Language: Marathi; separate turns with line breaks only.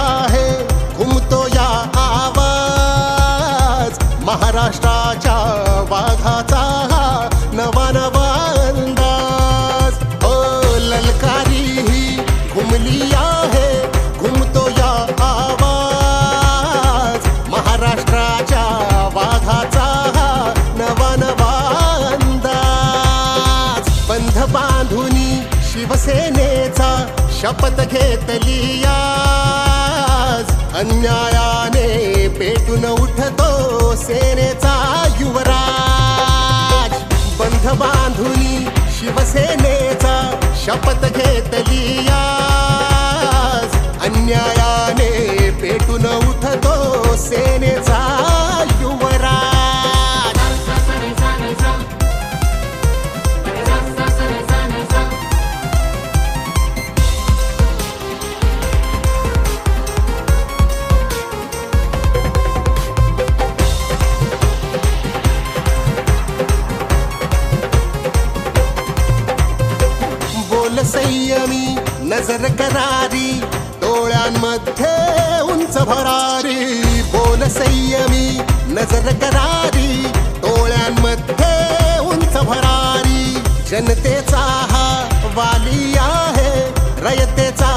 आहे. घुमतो या आवाज. महाराष्ट्राच्या वाघाचा नवा नवा अंदाज. ओ ललकारी ही घुमली आहे. घुमतो या आवाज. महाराष्ट्राच्या वाघाचा नवा नवा अंदाज. बंध बांधुनी शिवसेनेचा शपथ घेतली या अन्यायाने पेटून उठतो सेनेचा युवराज. बंध बांधुनी शिवसेनेचा शपथ घेतली आज. अन्यायाने संयमी नजर करारी डोळ्यांमध्ये उंच भरारी. बोल संयमी नजर करारी डोळ्यांमध्ये उंच भरारी. जनतेचा हा वाली आहे रयतेचा